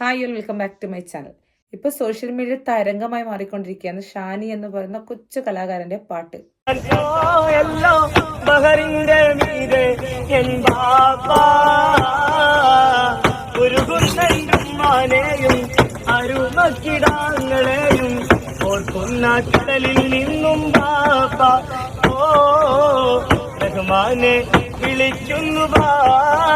Hi you welcome back to my channel ഇപ്പൊ social media തരംഗമായി മാറിക്കൊണ്ടിരിക്കുകയാണ് ഷാനി എന്ന് പറയുന്ന കൊച്ചു കലാകാരന്റെ പാട്ട്. അരുമക്കിടാങ്ങളെയും ഓർക്കുന്ന കടലിൽ നിന്നും ബാപ്പ. ഓ റഹ്മാനെ വിളിക്കുന്നു ബാപ്പ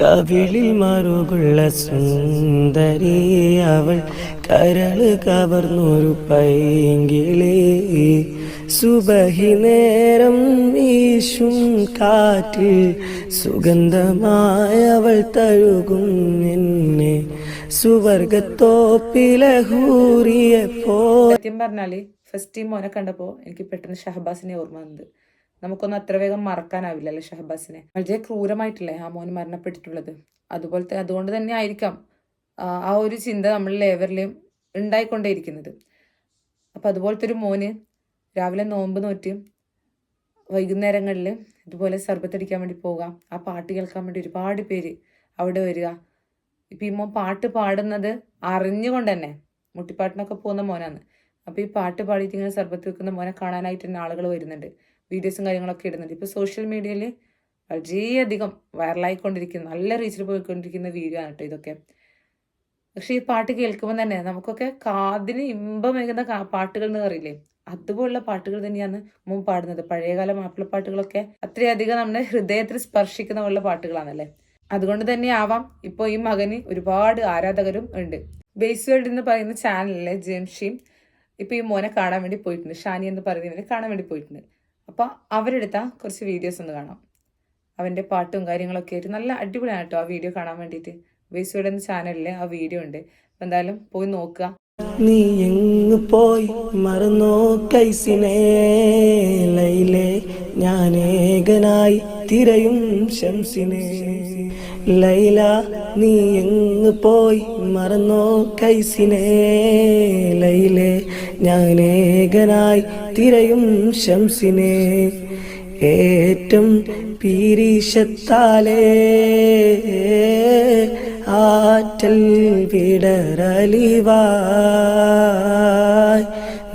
കവിളിൽ മറുകുള്ള സുന്ദരി അവൾ കരൾ കവർന്നൊരു പൈങ്കിളി. സുബഹി നേരം വീശും കാറ്റിൽ സുഗന്ധമായവൾ തഴുകും എന്നെ സുവർഗത്തോപ്പിലെ ഹൂറിയെ സത്യം പറഞ്ഞാൽ ഫസ്റ്റ് ടൈം മോനെ കണ്ടപ്പോ എനിക്ക് പെട്ടെന്ന് ഷഹബാസിനെ ഓർമ്മ വന്നത്. നമുക്കൊന്നും അത്ര വേഗം മറക്കാനാവില്ലല്ലോ ഷഹബാസിനെ. വളരെ ക്രൂരമായിട്ടല്ലേ ആ മോന് മരണപ്പെട്ടിട്ടുള്ളത്. അതുപോലത്തെ അതുകൊണ്ട് തന്നെ ആയിരിക്കാം ആ ഒരു ചിന്ത നമ്മളിൽ ഏവരിലെയും ഉണ്ടായിക്കൊണ്ടേയിരിക്കുന്നത്. അപ്പം അതുപോലത്തെ ഒരു മോന് രാവിലെ നോമ്പ് നോറ്റ് വൈകുന്നേരങ്ങളിൽ ഇതുപോലെ സർബത്തടിക്കാൻ വേണ്ടി പോവുക ആ പാട്ട് കേൾക്കാൻ വേണ്ടി ഒരുപാട് പേര് അവിടെ വരിക. ഇപ്പം ഈ മോൻ പാട്ട് പാടുന്നത് അറിഞ്ഞുകൊണ്ട് തന്നെ മുട്ടിപ്പാട്ടിനൊക്കെ പോകുന്ന മോനാണ്. അപ്പോൾ ഈ പാട്ട് പാടിയിട്ട് ഇങ്ങനെ സർബത്ത് വെക്കുന്ന മോനെ കാണാനായിട്ട് തന്നെ ആളുകൾ വരുന്നുണ്ട്. വീഡിയോസും കാര്യങ്ങളൊക്കെ ഇടുന്നുണ്ട്. ഇപ്പോൾ സോഷ്യൽ മീഡിയയിൽ വളരെയധികം വൈറലായിക്കൊണ്ടിരിക്കുന്ന നല്ല റീച്ചിൽ പോയിക്കൊണ്ടിരിക്കുന്ന വീഡിയോ ആണ് കേട്ടോ ഇതൊക്കെ. പക്ഷേ ഈ പാട്ട് കേൾക്കുമ്പോൾ തന്നെ നമുക്കൊക്കെ കാതിന് ഇമ്പമേകുന്ന പാട്ടുകൾ എന്ന് പറയില്ലേ? അതുപോലുള്ള പാട്ടുകൾ തന്നെയാണ് മുമ്പ് പാടുന്നത്. പഴയകാല മാപ്പിളപ്പാട്ടുകളൊക്കെ അത്രയധികം നമ്മുടെ ഹൃദയത്തിൽ സ്പർശിക്കുന്ന പോലുള്ള പാട്ടുകളാണല്ലേ? അതുകൊണ്ട് തന്നെ ആവാം. ഇപ്പോൾ ഈ മകന് ഒരുപാട് ആരാധകരും ഉണ്ട്. ബേസ് വേൾഡ് എന്ന് പറയുന്ന ചാനലിലെ ജംഷിയും ഇപ്പോൾ ഈ മോനെ കാണാൻ വേണ്ടി പോയിട്ടുണ്ട്. ഷാനി എന്ന് പറയുന്നവനെ കാണാൻ വേണ്ടി പോയിട്ടുണ്ട്. അപ്പോൾ അവരെടുത്ത കുറച്ച് വീഡിയോസ് ഒന്ന് കാണാം. അവന്റെ പാട്ടും കാര്യങ്ങളൊക്കെ ആയിട്ട് നല്ല അടിപൊളിയാണ് കേട്ടോ ആ വീഡിയോ കാണാൻ വേണ്ടിയിട്ട് ബേസ് വേൾഡ് എന്ന ചാനലിൽ ആ വീഡിയോ ഉണ്ട്. അപ്പോൾ എന്തായാലും പോയി നോക്കുക. നീ എങ്ങു പോയി മറന്നോ കൈസിനേ ലൈലേ ഞാൻ ഏകനായി തിരയും ശംസിനെ. ലൈല നീ എങ്ങ് പോയി മറന്നോ കൈസിനെ? ലൈലേ ഞാൻ ഏകനായി തിരയും ശംസിനെ. ഏറ്റം പീരീശത്താലേ ആറ്റൽ വിടരലിവായ്.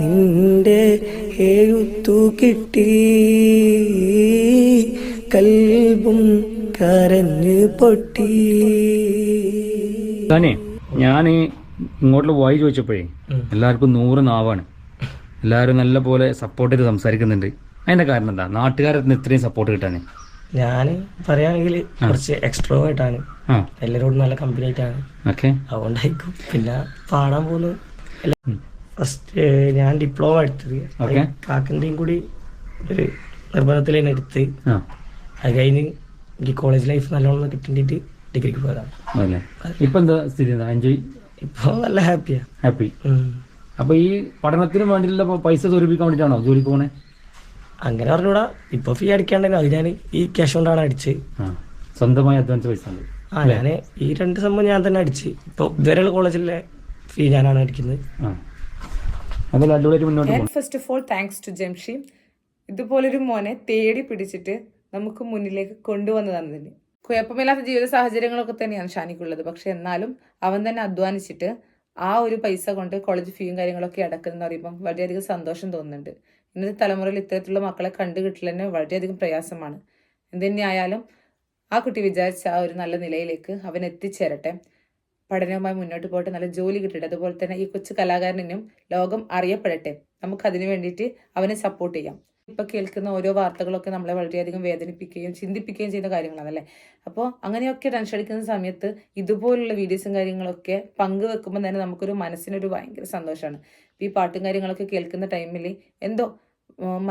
നിന്റെ എഴുത്തു കിട്ടി. കൽബും കരഞ്ഞു പൊട്ടി. താനേ ഞാൻ ഇങ്ങോട്ടുള്ള വായി ചോദിച്ചപ്പോഴേ എല്ലാവർക്കും നൂറ് നാവാണ്. എല്ലാവരും നല്ല പോലെ സപ്പോർട്ട് ചെയ്ത് സംസാരിക്കുന്നുണ്ട്. അതിന്റെ കാരണം എന്താ? നാട്ടുകാരത്തിന് ഇത്രയും സപ്പോർട്ട് കിട്ടാനേ. ഞാൻ പറയുകയാണെങ്കിൽ കുറച്ച് എക്സ്ട്രോ ആയിട്ടാണ്. എല്ലാരോടും എല്ലാവരോടും നല്ല കമ്പനി ആയിട്ടാണ്. ഓക്കെ. അതുകൊണ്ടായിരിക്കും പിന്നെ പാടാൻ പോകുന്നു ഫസ്റ്റ് ഞാൻ ഡിപ്ലോമ എടുത്തത്. കാക്കന്റെയും കൂടി ഒരു നിർബന്ധത്തിൽ തന്നെ എടുത്ത് ആ. അത് കഴിഞ്ഞ് എനിക്ക് കോളേജ് ലൈഫ് നല്ലോണം കിട്ടിയിട്ട് ഡിഗ്രിക്ക് പോയതാണ്. ഇപ്പൊ എന്താ സ്ഥിതി? ഇപ്പൊ എൻജോയ് നല്ല ഹാപ്പിയാ ഹാപ്പി അപ്പൊ ഈ പഠനത്തിന് വേണ്ടിയുള്ള പൈസ സ്വരൂപിക്കാൻ വേണ്ടിട്ടാണോ ജോലിക്ക് പോണേ? അങ്ങനെ പറഞ്ഞൂടാ. ഇപ്പൊ ഫീ അടിക്കാണ്ടായിരുന്നു അത് ഞാൻ ഈ ക്യാഷ് കൊണ്ടാണ് അടിച്ച് സ്വന്തമായി അഡ്വാൻസ് പൈസ ആ ഞാൻ ഈ രണ്ട് സംഭവം ഞാൻ തന്നെ അടിച്ച്. ഇപ്പൊ ഇതുവരെയുള്ള കോളേജിലെ ഫീ ഞാനാണ് അടിക്കുന്നത്. First of all thanks to Jamshi ഇതുപോലൊരു മോനെ തേടി പിടിച്ചിട്ട് നമുക്ക് മുന്നിലേക്ക് കൊണ്ടുവന്നതാണ് തന്നെ കുഴപ്പമില്ലാത്ത ജീവിത സാഹചര്യങ്ങളൊക്കെ തന്നെയാണ് ഷാനിക്കുള്ളത്. പക്ഷെ എന്നാലും അവൻ തന്നെ അധ്വാനിച്ചിട്ട് ആ ഒരു പൈസ കൊണ്ട് കോളേജ് ഫീയും കാര്യങ്ങളൊക്കെ അടക്കുന്നതെന്ന് പറയുമ്പം വളരെയധികം സന്തോഷം തോന്നുന്നുണ്ട്. ഇന്നത്തെ തലമുറയിൽ ഇത്തരത്തിലുള്ള മക്കളെ കണ്ടു കിട്ടൽ തന്നെ വളരെയധികം പ്രയാസമാണ്. എന്തുതന്നെയായാലും ആ കുട്ടി വിചാരിച്ച ആ ഒരു നല്ല നിലയിലേക്ക് അവൻ എത്തിച്ചേരട്ടെ. പഠനവുമായി മുന്നോട്ട് പോയിട്ട് നല്ല ജോലി കിട്ടട്ടെ. അതുപോലെ തന്നെ ഈ കൊച്ചു കലാകാരനും ലോകം അറിയപ്പെടട്ടെ. നമുക്ക് അതിനു വേണ്ടിയിട്ട് അവനെ സപ്പോർട്ട് ചെയ്യാം. ഇപ്പൊ കേൾക്കുന്ന ഓരോ വാർത്തകളൊക്കെ നമ്മളെ വളരെയധികം വേദനിപ്പിക്കുകയും ചിന്തിപ്പിക്കുകയും ചെയ്യുന്ന കാര്യങ്ങളാണല്ലേ? അപ്പോൾ അങ്ങനെയൊക്കെ ടെൻഷൻ അടിക്കുന്ന സമയത്ത് ഇതുപോലുള്ള വീഡിയോസും കാര്യങ്ങളൊക്കെ പങ്കുവെക്കുമ്പോൾ തന്നെ നമുക്കൊരു മനസ്സിനൊരു ഭയങ്കര സന്തോഷമാണ് ഈ പാട്ടും കാര്യങ്ങളൊക്കെ കേൾക്കുന്ന ടൈമിൽ എന്തോ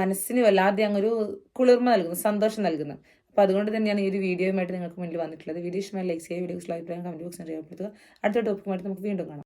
മനസ്സിന് വല്ലാതെ അങ്ങൊരു കുളിർമ നൽകുന്നു സന്തോഷം നൽകുന്നു. അപ്പോൾ അതുകൊണ്ട് തന്നെയാണ് ഈ ഒരു വീഡിയോയുമായിട്ട് നിങ്ങൾക്ക് മുന്നിൽ വന്നിട്ടുള്ളത്. വീഡിയോ ഇഷ്ടമായി ലൈക്ക് ചെയ്യുക വീഡിയോസ് ലൈക്ക് കമന്റ് ബോക്സിൽ രേഖപ്പെടുത്തുക. അടുത്ത ടോപ്പിക്കുമായിട്ട് നമുക്ക് വീണ്ടും കാണാം.